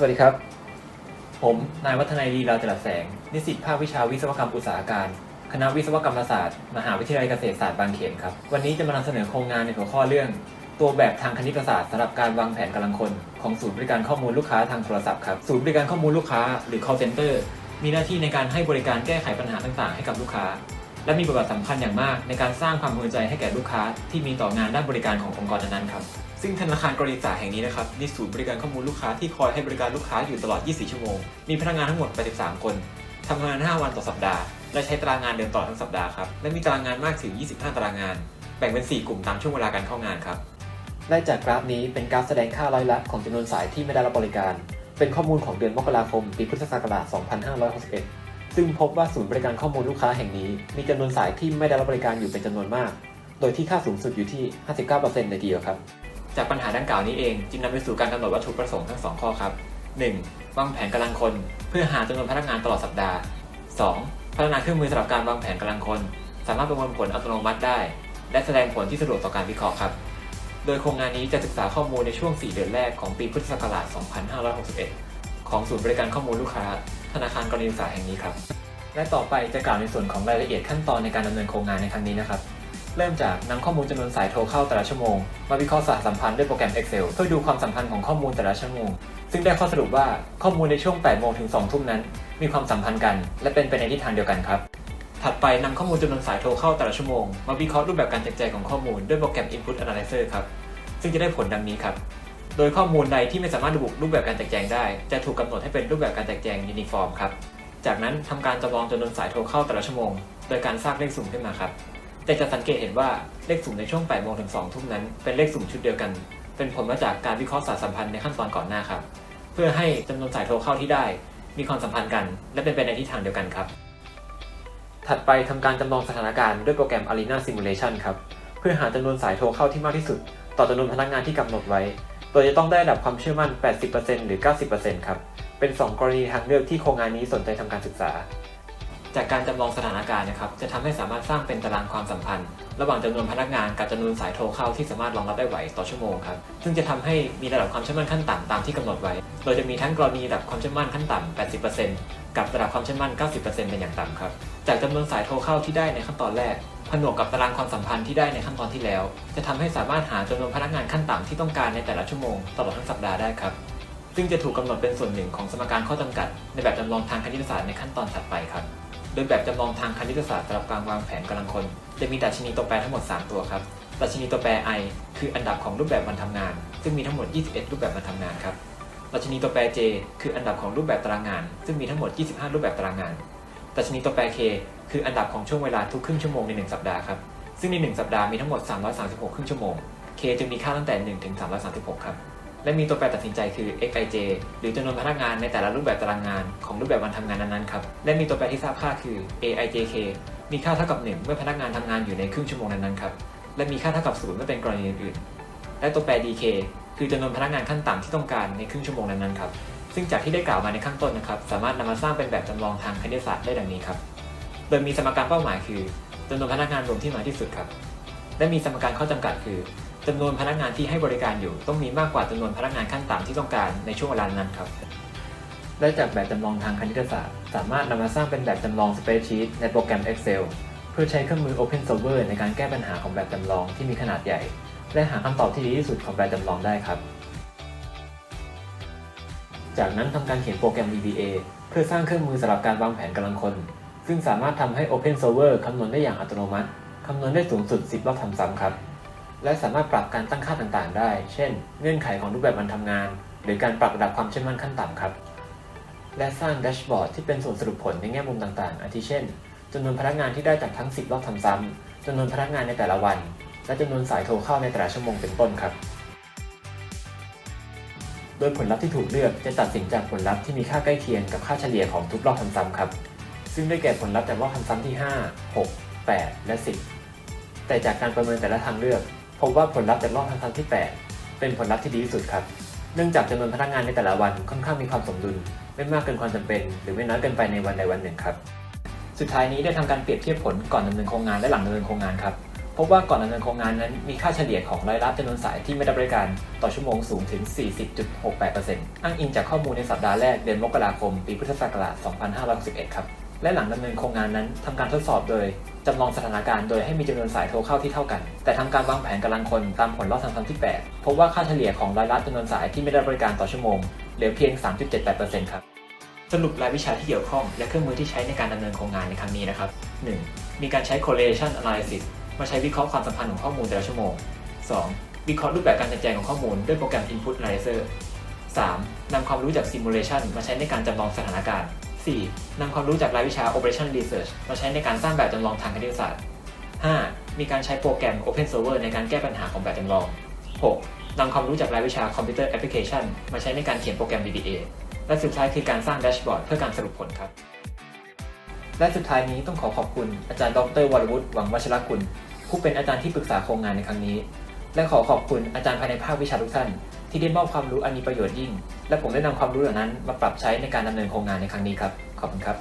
สวัสดีครับ ผมนายวัฒนัยลีลาจรัสแสง นิสิตภาควิชาวิศวกรรมอุตสาหการ คณะวิศวกรรมศาสตร์ มหาวิทยาลัยเกษตรศาสตร์บางเขนครับ วันนี้จะมานำเสนอโครงงานในหัวข้อเรื่อง ตัวแบบทางคณิตศาสตร์สำหรับการวางแผนกำลังคน ของศูนย์บริการข้อมูลลูกค้าทางโทรศัพท์ครับ ศูนย์บริการข้อมูลลูกค้าหรือ call center มีหน้าที่ในการให้บริการแก้ไขปัญหาต่างๆ ให้กับลูกค้า และมีบทบาทสำคัญอย่างมากในการสร้างความพึงพอใจให้แก่ลูกค้าที่มีต่องานด้านบริการขององค์กรนั้นๆครับ ซึ่งธนาคารกรณีศึกาแห่งนี้นะครับมีศูนย์บริการข้อมูลลูกค้าที่คอยให้บริการลูกค้าอยู่ตลอด 24 ชั่วโมง มีพนักงานทั้งหมด 83 คนทำงาน 5 วันต่อสัปดาห์ และใช้ตารางงานเดินต่อทั้งสัปดาห์ครับ และมีตารางงานมากถึง 25 ตารางงาน แบ่งเป็น 4 กลุ่มตามช่วงเวลาการเข้างานครับและจากกราฟนี้เป็นกราฟแสดงค่าร้อยละของจำนวนสายที่ไม่ได้รับบริการ เป็นข้อมูลของเดือนมกราคม ปีพุทธศักราช 2561 ซึ่งพบว่าศูนย์บริการข้อมูลลูกค้าแห่งนี้ มีจำนวนสายที่ไม่ได้รับบริการอยู่เป็นจำนวนมาก โดยที่ค่าสูงสุดอยู่ที่ 59%เลยทีเดียวครับ จากปัญหาดังกล่าวนี้เองจึงนำไปสู่การกำหนดวัตถุประสงค์ทั้ง 2 ข้อครับ 1. วางแผนกำลังคน เพื่อหาจำนวนพนักงานตลอดสัปดาห์ 2. พัฒนาเครื่องมือสำหรับการวางแผนกำลังคน สามารถประมวลผลอัตโนมัติได้ และแสดงผลที่สะดวกต่อการวิเคราะห์ครับ โดยโครงงานนี้จะศึกษาข้อมูลในช่วง 4 เดือนแรกของปีพุทธศักราช 2561 ของศูนย์บริการข้อมูลลูกค้า ธนาคารกรณีศึกษาแห่งนี้ครับ และต่อไปจะกล่าวในส่วนของรายละเอียดขั้นตอนในการดำเนินโครงงานในครั้งนี้นะครับ เริ่มจากนำข้อมูลจำนวนสายโทรเข้าแต่ละชั่วโมง มาวิเคราะห์สหสัมพันธ์ด้วยโปรแกรม Excel เพื่อดูความสัมพันธ์ของข้อมูลแต่ละชั่วโมง ซึ่งได้ข้อสรุปว่าข้อมูลในช่วง 8 โมงถึง 2 ทุ่มนั้น มีความสัมพันธ์กัน และเป็นไปในทิศทางเดียวกันครับถัดไปนำข้อมูลจำนวนสายโทรเข้าแต่ละชั่วโมง มาวิเคราะห์รูปแบบการแจกแจงของข้อมูลด้วยโปรแกรม Input Analyzer ครับ ซึ่งจะได้ผลดังนี้ครับ โดยข้อมูลใดที่ไม่สามารถระบุรูปแบบการแจกแจงได้ จะถูกกำหนดให้เป็นรูปแบบการแจกแจงยูนิฟอร์มครับ จากนั้นทำการจำลองจำนวนสายโทรเข้าแต่ละชั่วโมง โดยการสร้างเลขสุ่มขึ้นมาครับ แต่จะสังเกตเห็นว่าเลขสุ่มในช่วง8โมงถึง2ทุ่มนั้นเป็นเลขสุ่มชุดเดียวกัน เป็นผลมาจากการวิเคราะห์สายสัมพันธ์ในขั้นตอนก่อนหน้าครับ เพื่อให้จำนวนสายโทรเข้าที่ได้ มีความสัมพันธ์กัน และเป็นไปในทิศทางเดียวกันครับ ถัดไปทำการจำลองสถานการณ์ด้วยโปรแกรม Arena Simulation ครับ เพื่อหาจำนวนสายโทรเข้าที่มากที่สุด ต่อจำนวนพนักงานที่กำหนดไว้ โดยจะต้องได้ระดับความเชื่อมั่น 80%หรือ 90%ครับ เป็น 2 กรณีทางเลือกที่โครงงานนี้สนใจทำการศึกษา จากการจำลองสถานการณ์นะครับ จะทำให้สามารถสร้างเป็นตารางความสัมพันธ์ ระหว่างจำนวนพนักงานกับจำนวนสายโทรเข้าที่สามารถรองรับได้ไหวต่อชั่วโมงครับ ซึ่งจะทำให้มีระดับความเชื่อมั่นขั้นต่ำตามที่กำหนดไว้ โดยจะมีทั้งกรณีระดับความเชื่อมั่นขั้นต่ำ 80%กับระดับความเชื่อมั่น 90%เป็นอย่างต่ำครับ จากจำนวนสายโทรเข้าที่ได้ในขั้นตอนแรกผนวกกับตารางความสัมพันธ์ที่ได้ในขั้นตอนที่แล้ว จะทำให้สามารถหาจำนวนพนักงานขั้นต่ำที่ต้องการในแต่ละชั่วโมงตลอดทั้งสัปดาห์ได้ครับ ซึ่งจะถูกกำหนดเป็นส่วนหนึ่งของสมการข้อจำกัด ในแบบจำลองทางคณิตศาสตร์ในขั้นตอนถัดไปครับ ดยแบบจำลองทางคณิตศาสตร์สำหรับการวางแผนกำลังคน จะมีดัชนีตัวแปรทั้งหมด 3 ตัวครับ ดัชนีตัวแปร i คืออันดับของรูปแบบวันทำงาน ซึ่งมีทั้งหมด 21 รูปแบบวันทำงานครับ ดัชนีตัวแปร j คืออันดับของรูปแบบตารางงาน ซึ่งมีทั้งหมด 25 รูปแบบตารางงาน ดัชนีตัวแปร k คืออันดับของช่วงเวลาทุกครึ่งชั่วโมงใน 1 สัปดาห์ครับ ซึ่งใน 1 สัปดาห์มีทั้งหมด 336 ครึ่งชั่วโมง k จึงมีค่าตั้งแต่ 1 ถึง 336 ครับ และมีตัวแปรตัดสินใจคือ xij หรือจำนวนพนักงานในแต่ละรูปแบบตารางงานของรูปแบบวันทำงานนั้นๆครับ และมีตัวแปรที่ทราบค่าคือ aijk มีค่าเท่ากับ 1 เมื่อพนักงานทำงานอยู่ในครึ่งชั่วโมงนั้นๆครับ และมีค่าเท่ากับ0เมื่อเป็นกรณีอื่นๆ และตัวแปร dk คือจำนวนพนักงานขั้นต่ำที่ต้องการในครึ่งชั่วโมงนั้นๆครับ ซึ่งจากที่ได้กล่าวมาในข้างต้นนะครับ สามารถนำมาสร้างเป็นแบบจำลองทางคณิตศาสตร์ได้ดังนี้ครับ โดยมีสมการเป้าหมายคือจำนวนพนักงานรวมที่น้อยที่สุดครับ และมีสมการข้อจำกัดคือ จำนวนพนักงานที่ให้บริการอยู่ ต้องมีมากกว่าจำนวนพนักงานขั้นต่ำที่ต้องการในช่วงเวลานั้นครับและจากแบบจำลองทางคณิตศาสตร์ สามารถนำมาสร้างเป็นแบบจำลองสเปรดชีตในโปรแกรม Excel เพื่อใช้เครื่องมือ Open Solver ในการแก้ปัญหาของแบบจำลองที่มีขนาดใหญ่ และหาคำตอบที่ดีที่สุดของแบบจำลองได้ครับ จากนั้นทำการเขียนโปรแกรม VBA เพื่อสร้างเครื่องมือสำหรับการวางแผนกำลังคน ซึ่งสามารถทำให้ Open Solver คำนวณได้อย่างอัตโนมัติคำนวณได้สูงสุด 10รอบทำซ้ำครับ และสามารถปรับการตั้งค่าต่างๆ ได้ เช่น เงื่อนไขของรูปแบบวันทำงาน หรือการปรับระดับความเชื่อมั่นขั้นต่ำครับ และสร้างแดชบอร์ดที่เป็นส่วนสรุปผลในแง่มุมต่างๆ อาทิเช่นจำนวนพนักงานที่ได้จากทั้ง 10 รอบทำซ้ำจำนวนพนักงานในแต่ละวัน และจำนวนสายโทรเข้าในแต่ละชั่วโมงเป็นต้นครับ โดยผลลัพธ์ที่ถูกเลือกจะตัดสินจากผลลัพธ์ที่มีค่าใกล้เคียงกับค่าเฉลี่ยของทุกรอบทำซ้ำครับ ซึ่งได้แก่ผลลัพธ์จากรอบทำซ้ำที่ 5 6 8 และ 10 แต่จากการประเมินแต่ละทางเลือก พบว่าผลลัพธ์จากรอบทำซ้ำที่ 8 เป็นผลลัพธ์ที่ดีที่สุดครับ เนื่องจากจำนวนพนักงานในแต่ละวันค่อนข้างมีความสมดุล ไม่มากเกินความจำเป็น หรือไม่น้อยเกินไปในวันใดวันหนึ่งครับ สุดท้ายนี้ได้ทำการเปรียบเทียบผลก่อนดำเนินโครงงานและหลังดำเนินโครงงานครับพบว่าก่อนดำเนินโครงงานนั้นมีค่าเฉลี่ยของรายรับจำนวนสายที่ไม่ได้บริการต่อชั่วโมงสูงถึง 40.68%อ้างอิงจากข้อมูลในสัปดาห์แรกเดือนมกราคม ปีพุทธศักราช 2561 ครับ และหลังดำเนินโครงงานนั้นทำการทดสอบโดยจำลองสถานการณ์โดยให้มีจำนวนสายโทรเข้าที่เท่ากัน แต่ทำการวางแผนกำลังคนตามผลรอบทางคำที่ 8 พบว่าค่าเฉลี่ยของรายรับจำนวนสายที่ไม่ได้บริการต่อชั่วโมงเหลือเพียง 3.78%ครับสรุปรายวิชาที่เกี่ยวข้อง และเครื่องมือที่ใช้ในการดำเนินโครงงานในครั้งนี้นะครับ 1. มีการใช้ correlation analysis มาใช้วิเคราะห์ความสัมพันธ์ของข้อมูลแต่ละชั่วโมง 2. วิเคราะห์รูปแบบการจัดแจงของข้อมูลด้วยโปรแกรม input analyzer 3. นำความรู้จาก simulation มาใช้ในการจำลองสถานการณ์ 4. นำความรู้จากรายวิชา operation research มาใช้ในการสร้างแบบจำลองทางคณิตศาสตร์ 5. มีการใช้โปรแกรม open server ในการแก้ปัญหาของแบบจำลอง 6. นำความรู้จากรายวิชา computer application มาใช้ในการเขียนโปรแกรม VBA และสุดท้ายคือการสร้างแดชบอร์ดเพื่อการสรุปผลครับ และสุดท้ายนี้ต้องขอขอบคุณอาจารย์ดรวรวุฒิหวังวัชรกุลผู้เป็นอาจารย์ที่ปรึกษาโครงงานในครั้งนี้ และขอขอบคุณอาจารย์ภายในภาควิชาทุกท่าน ที่ได้มอบความรู้อันมีประโยชน์ยิ่ง และผมได้นำความรู้เหล่านั้นมาปรับใช้ในการดำเนินโครงงานในครั้งนี้ครับ ขอบคุณครับ